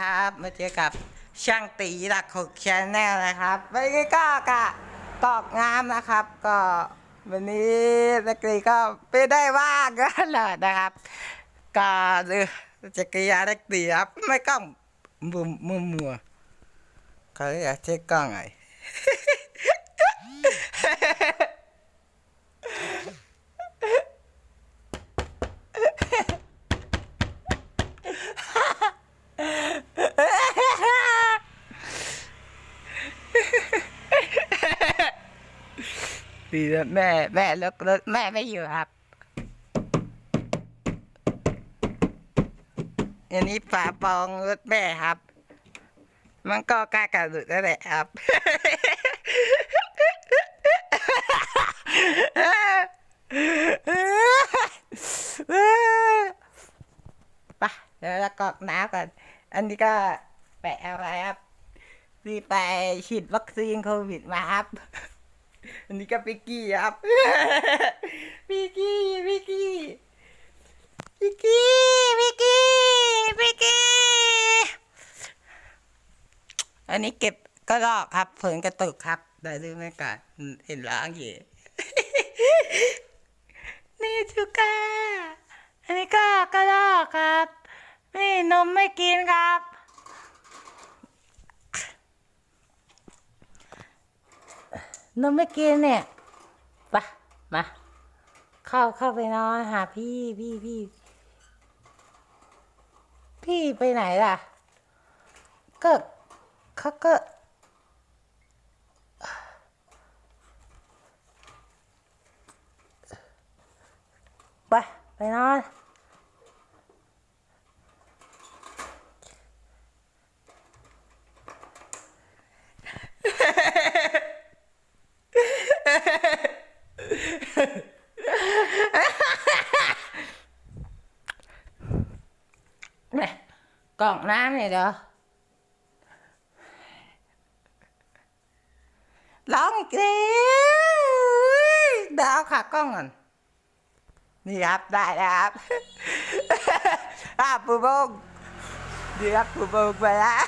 ครับ มาเจอกับช่างตีหลักของชแนลนะครับวันนี้ก็กะตอกงามนะครับ ก็วันนี้นักเรียนก็ไม่ได้ว่างกันเลยนะครับ ก็เลยจักรยานนักเรียนครับไม่กล้องมัวมัวมัวเขาอยากเช็คกล้องไง ดีนะแม่แม่รถรถแม่ไม่อยู่ครับ อันนี้ฝาปองรถแม่ครับ มันก็กล้ากระดุดนั่นแหละครับไปเดี๋ยวเรากรอกน้ำก่อนอันนี้ก็แปะอะไรครับรีไปฉีดวัคซีนโควิดมาครับ อันนี้ก็ปิกกี้ครับปิกกี้ปิกกี้ปิกกี้ปิกกี้ปิกกี้ อันนี้เก็บก็ลอกครับเผินกระตุกครับได้ดูไหมกันเห็นล้างอยู่นี่จูก้าอันนี้ก็กระลอกครับนี่นมไม่กินครับ นมไม่กินเนี่ยไปะมา เข้าเข้าไปนอนหาพี่พี่พี่ พี่ไปไหนล่ะ ก็เขาก็ไปไปนอน เนี่ย กล่องน้ำเนี่ยเดี๋ยวร้องอีกแล้วเดี๋ยวเอาขากล้องก่อนนี่ครับได้แล้วครับอ่าปูบงดีครับปูบงไปแล้ว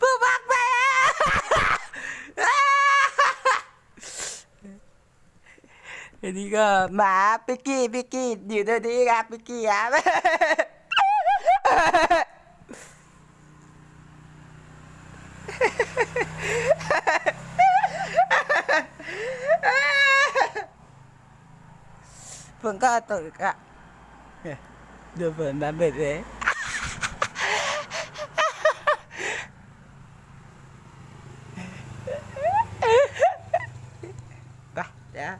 ปูบักไปแล้ว อันนี้ก็หมาปิกกี้ปิกกี้อยู่ตัวนี้ครับปิกกี้ครับผมก็ตื่นอะดูฝนมาเบ็ดเลยไปเดี๋ยว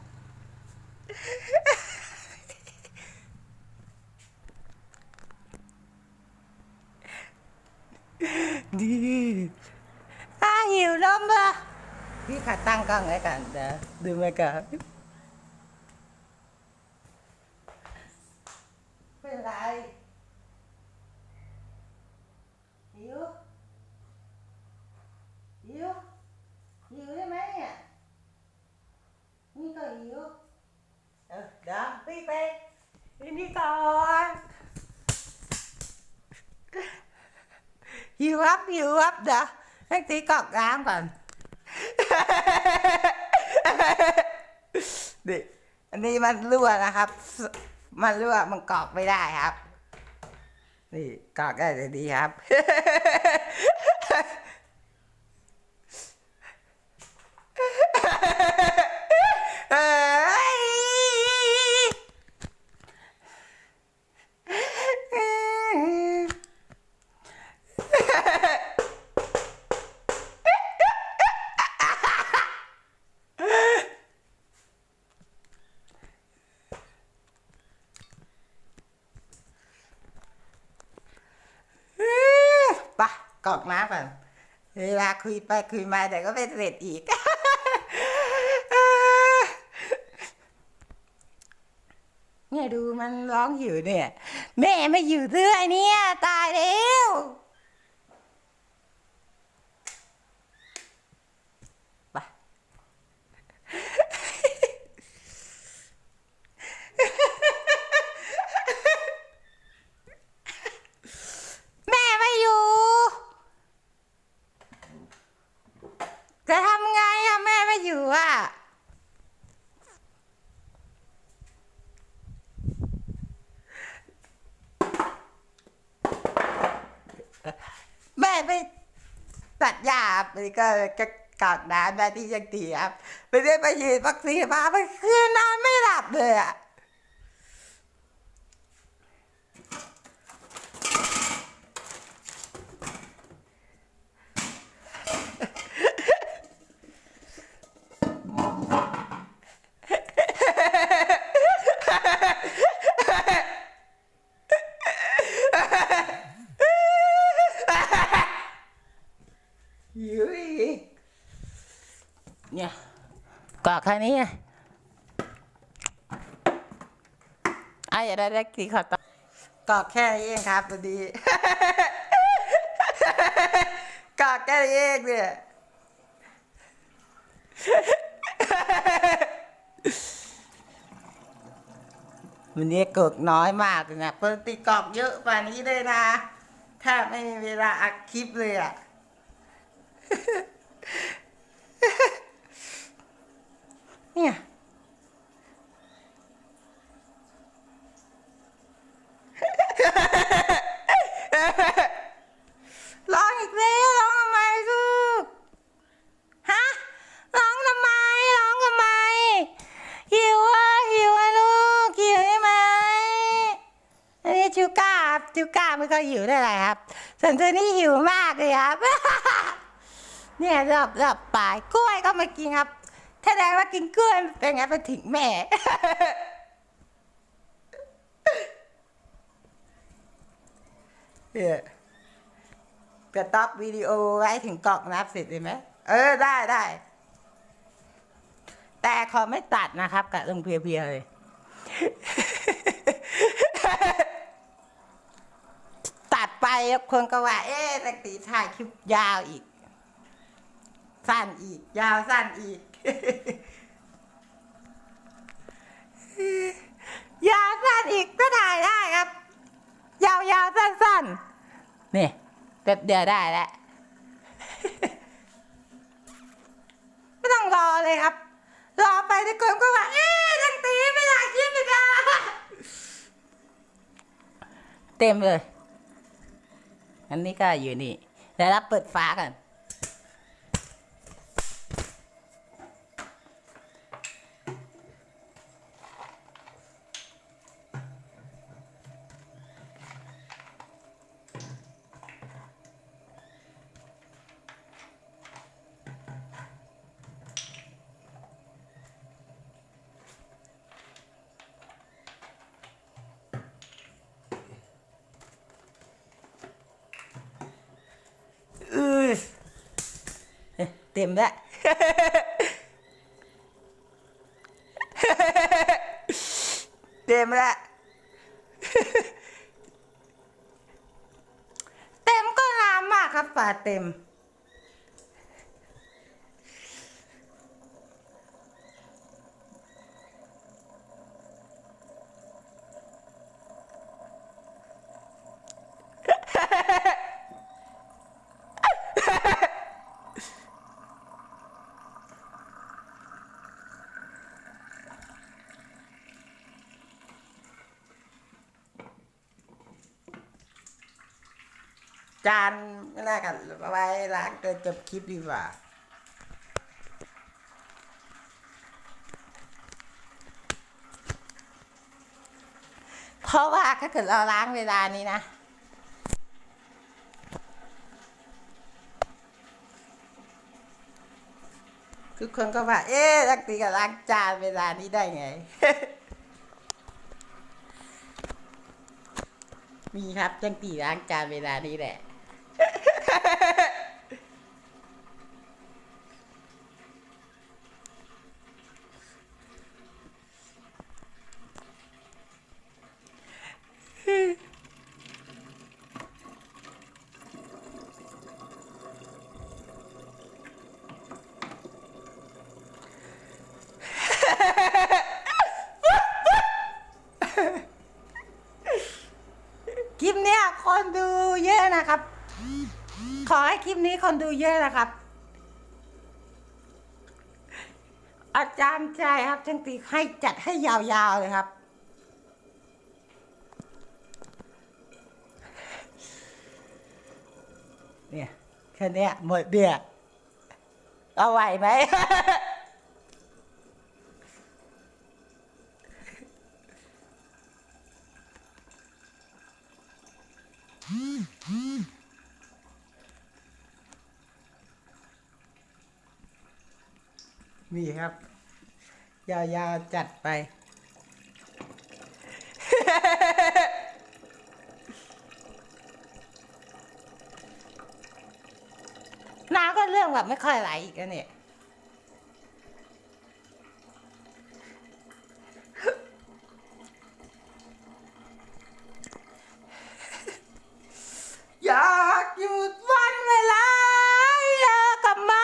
ดีอ้าหิวนมปะพี่ ขาตั้งกล้องไว้กันเดี๋ยวดูไหมครับเป็นไรหิวหิวหิวได้ไหมเนี่ยนี่ก็หิวเออเดี๋ยวพี่ไปนี่ก่อนหิวครับหิวครับเดี๋ยวให้ตีกรอกน้ำก่อน ดิอันนี้มันรั่วนะครับ มันรั่วมันกรอกไม่ได้ครับ นี่กรอกได้แต่ดีครับ ออกน้ำก่อนเวลาคุยไปคุยมาเดี๋ยวก็ไม่เสร็จอีก เนี่ยดูมันร้องอยู่เนี่ย แม่ไม่อยู่เสื้อเนี่ย ตายแล้วไป แม่ไป ตัดหญ้าครับนี่ก็ก็กอดน้ำได้ที่ยังตีครับไม่ได้ไปยืนวัคซีนมาไปคืนนอนไม่หลับเลยอะ ยุยเนี่ยกอด แค่นี้ไงไอ้อย่าได้ได้กี่ขอต่อกอดแค่นี้เองครับพอดีกอดแค่นี้เองเนี่ยวันนี้กดน้อยมากเลยนะปกติกรอกเยอะกว่านี้เลยนะแทบไม่มีเวลาอัดคลิปเลยอะ เนี่ย ร้องอีกแล้วร้องทำไมลูก ฮะ ร้องทำไม ร้องทำไม หิวอะหิวอะลูก หิวใช่ไหมอันนี้จูก้าครับจูก้าไม่ค่อยหิวได้ไรครับ ส่วนตัวนี้หิวมากเลยครับ เนี่ยรอบรอบปลายกล้วยก็มากินครับ ดงว่ากินกล้วยเป็นไงไปถึงแม่ เนี่ยจะต็อปวิดีโอไว้ถึงกรอกนับเสร็จเลยไหม เออได้ได้ แต่ขอไม่ตัดนะครับกะลงเพียวๆเลย ตัดไปคนก็ว่า เอ๊ะตักตีถ่ายคลิปยาวอีก สั้นอีก ยาวสั้นอีก ยาวสั้นอีกก็ถ่ายได้ครับ ยาวยาวสั้นสั้นๆนี่แป๊บเดียวได้แล้วไม่ต้องรอเลยครับ รอไปทุกคนก็ว่า เอ๊ะตักตีไม่ถ่ายคลิปอีกอะเต็มเลย อันนี้ก็อยู่นี่เดี๋ยวเราเปิดฟ้ากัน อือ เต็มแล้วเต็มแล้วเต็มก็งามมากครับป่าเต็ม จานไม่น่ากันไว้ล้างเกินจบคลิปดีกว่าเพราะว่าถ้าเกิดเราล้างเวลานี้นะทุกคนก็ว่า เอ๊ะลักตีกับล้างจานเวลานี้ได้ไง มีครับจังตีล้างจานเวลานี้แหละ คลิปเนี้ยคนดูเยอะนะครับ ขอให้คลิปนี้คนดูเยอะนะครับ อาจารย์ใจครับจังตีให้จัดให้ยาวๆเลยครับ เนี่ยแค่เนี้ยหมดเบียเอาไหวไหม นี่ครับ ยาวๆจัดไป น้าก็เรื่องแบบไม่ค่อยไหลอีกแล้วเนี่ยอยากหยุดวันเวลาเลิกกลับมา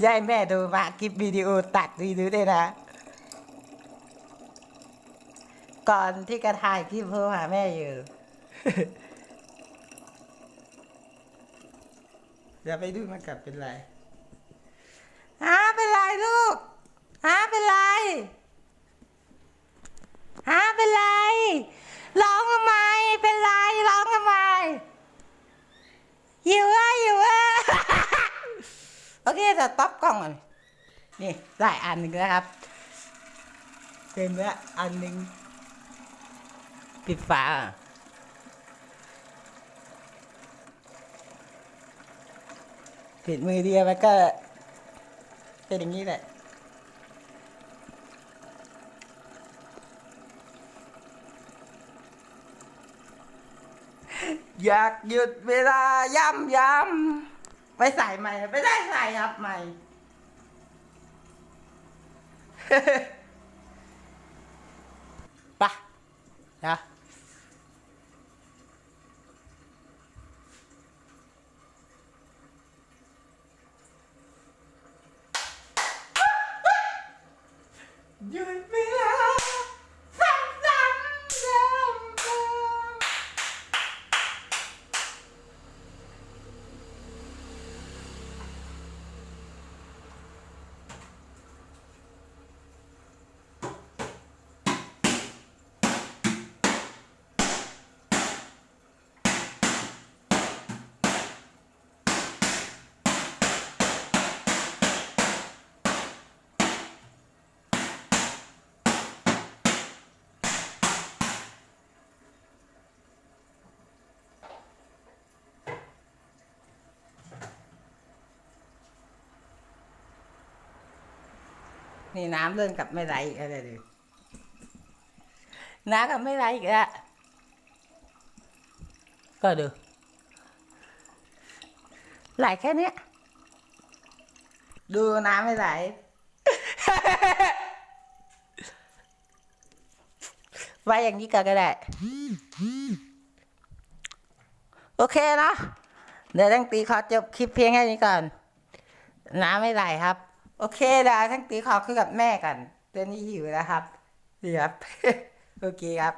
ไม่ใช่แม่ดูมาคลิปวิดีโอตัดดีดูด้วยนะ ก่อนที่กระถ่ายคลิปโทรหาแม่อยู่เดี๋ยวไปดูมันกลับเป็นไรฮะเป็นไรลูกฮะเป็นไรฮะเป็นไร ร้องทำไม เป็นไร ร้องทำไมหิวอะหิวอะ โอเคจะต๊อปกล้องก่อนนี่ได้อันหนึ่งแล้วครับ เต็มแล้วอันหนึ่งปิดฝาปิดมือเดียวมันก็เป็นอย่างนี้แหละอยากหยุดเวลาย้ำย้ำ ไปใส่ใหม่ไม่ได้ใส่ครับใหม่ ปะนะหยุดเวลาซ้ำๆเดิมๆ นี่น้ำเริ่มกลับไม่ไหลอีกแล้วเลยน้ำกลับไม่ไหลอีกแล้วก็ดูไหลแค่เนี้ยดูน้ำไม่ไหลไว้อย่างนี้ก็ได้ โอเคเนาะเดี๋ยวตั้งตีขอจบคลิปเพียงแค่นี้ก่อน น้ำไม่ไหลครับ โอเคเดี๋ยทั้งตีขอคือกับแม่กันเดี๋ยวนี้หิวแล้วครับดีครับ โอเคครับ